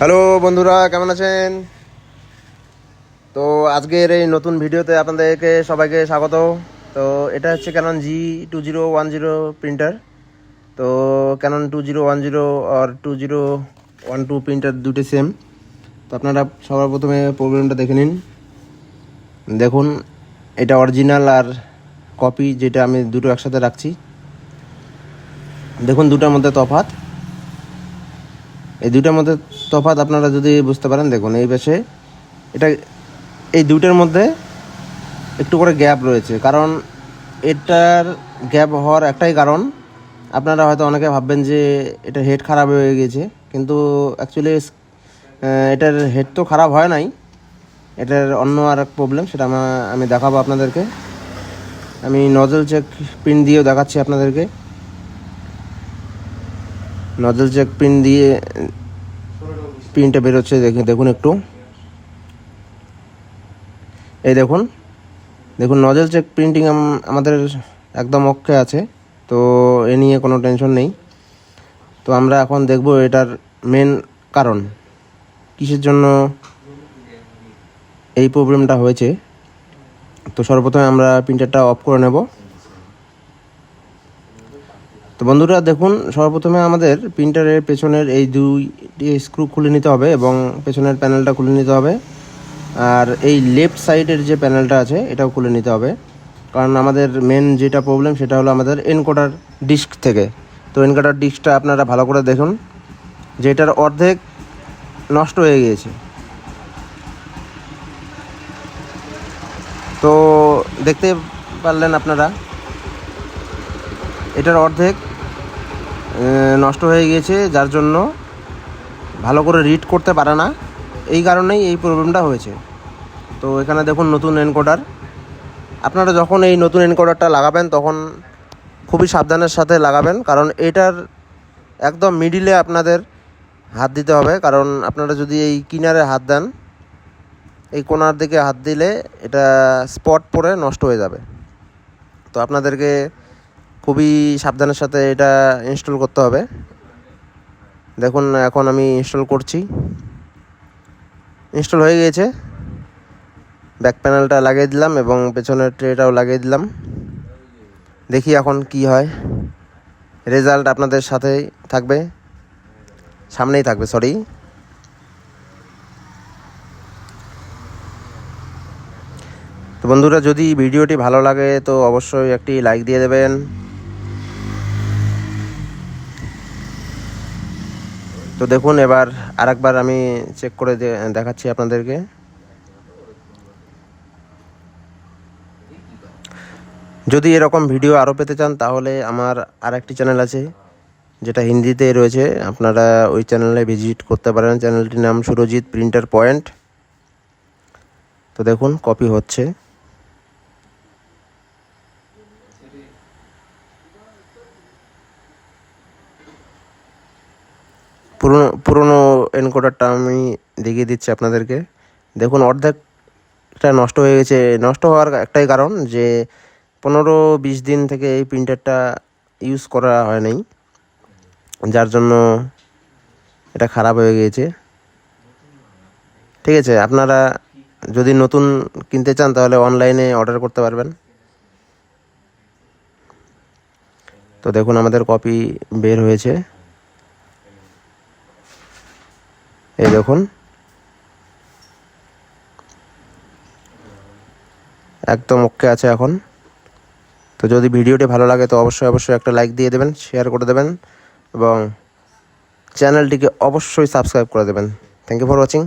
Hello বন্ধুরা, কেমন আছেন? তো আজকের এই নতুন ভিডিওতে আপনাদেরকে সবাইকে স্বাগত। তো এটা হচ্ছে Canon G two zero one zero printer তো Canon two zero one zero আর two zero one two printer দুটি সেম তো আপনারা সবার প্রথমে প্রবলেমটা দেখে নিন। দেখুন, এটা অরিজিনাল আর কপি যেটা আমি দুটো একসাথে রাখছি। দেখুন দুটার মধ্যে তফাৎ। এই দুইটার মধ্যে তফাৎ আপনারা যদি বুঝতে পারেন, দেখুন, এই পাশে এটা, এই দুইটার মধ্যে একটু করে গ্যাপ রয়েছে। কারণ এটার গ্যাপ হওয়ার একটাই কারণ, আপনারা হয়তো অনেকে ভাববেন যে এটা হেড খারাপ হয়ে গেছে কিন্তু অ্যাকচুয়ালি এটার হেড তো খারাপ হয় নাই। এটার অন্য আর এক প্রবলেম সেটা আমি দেখাবো আপনাদেরকে। আমি নজল চেক পিন দিয়েও দেখাচ্ছি আপনাদেরকে। নজল চেক পিন দিয়ে পিনটা বেরোচ্ছে দেখে দেখুন একটু। এই দেখুন। দেখুন নজল চেক প্রিন্টিং আমাদের একদম অক্ষে আছে, তো এ নিয়ে কোনো টেনশন নেই। তো আমরা এখন দেখব এটার মেন কারণ। কিসের জন্য এই প্রবলেমটা হয়েছে? তো সর্বপ্রথমে আমরা প্রিন্টারটা অফ করে নেব। তো বন্ধুরা দেখুন, সর্বপ্রথমে আমাদের প্রিন্টারের পেছনের এই দুইটি স্ক্রু খুলে নিতে হবে এবং পেছনের প্যানেলটা খুলে নিতে হবে। আর এই লেফট সাইডের যে প্যানেলটা আছে, এটাও খুলে নিতে হবে। কারণ আমাদের মেন যেটা প্রবলেম, সেটা হলো আমাদের এনকোডার ডিস্ক থেকে। তো এনকোডার ডিস্কটা আপনারা ভালো করে দেখুন, যেটার অর্ধেক নষ্ট হয়ে গিয়েছে। তো দেখতে পারলেন আপনারা, এটার অর্ধেক নষ্ট হয়ে গিয়েছে, যার জন্য ভালো করে রিড করতে পারে না। এই কারণেই এই প্রবলেমটা হয়েছে। তো এখানে দেখুন নতুন এনকোডার আপনারা যখন এই নতুন এনকোডারটা লাগাবেন, তখন খুবই সাবধানের সাথে লাগাবেন, কারণ এটার একদম মিডিলে আপনাদের হাত দিতে হবে। কারণ আপনারা যদি এই কিনারে হাত দেন, এই কোনার দিকে হাত দিলে এটা স্পট পরে নষ্ট হয়ে যাবে। তো আপনাদেরকে খুবই সাবধানের সাথে এটা ইনস্টল করতে হবে। দেখুন, এখন আমি ইনস্টল করছি। ইনস্টল হয়ে গিয়েছে। ব্যাক প্যানেলটা লাগিয়ে দিলাম এবং পেছনের ট্রেটাও লাগিয়ে দিলাম। দেখি এখন কি হয়। রেজাল্ট আপনাদের সাথেই থাকবে। সামনেই থাকবে সরি তো বন্ধুরা, যদি ভিডিওটি ভালো লাগে, তো অবশ্যই একটি লাইক দিয়ে দেবেন। তো দেখুন, এবার আরেকবার আমি চেক করে দেখাচ্ছি আপনাদেরকে। যদি এরকম ভিডিও আরও পেতে চান, তাহলে আমার আর একটি চ্যানেল আছে, যেটা হিন্দিতে রয়েছে। আপনারা ওই চ্যানেলে ভিজিট করতে পারেন। চ্যানেলটির নাম সুরজিৎ প্রিন্টার পয়েন্ট তো দেখুন কপি হচ্ছে। পুরনো পুরনো এনকোডারটা আমি দেখিয়ে দিচ্ছি আপনাদেরকে। দেখুন, অর্ধেকটা নষ্ট হয়ে গেছে। নষ্ট হওয়ার একটাই কারণ যে পনেরো বিশ দিন থেকে এই প্রিন্টারটা ইউজ করা হয় নাই। যার জন্য এটা খারাপ হয়ে গিয়েছে। ঠিক আছে, আপনারা যদি নতুন কিনতে চান, তাহলে অনলাইনে অর্ডার করতে পারবেন। তো দেখুন, আমাদের কপি বের হয়েছে। এই দেখুন। একদম ওকে আছে এখন। তো যদি ভিডিওটি ভালো লাগে, তো অবশ্যই অবশ্যই একটা লাইক দিয়ে দেবেন শেয়ার করে দেবেন এবং চ্যানেলটিকে অবশ্যই সাবস্ক্রাইব করে দেবেন। Thank you for watching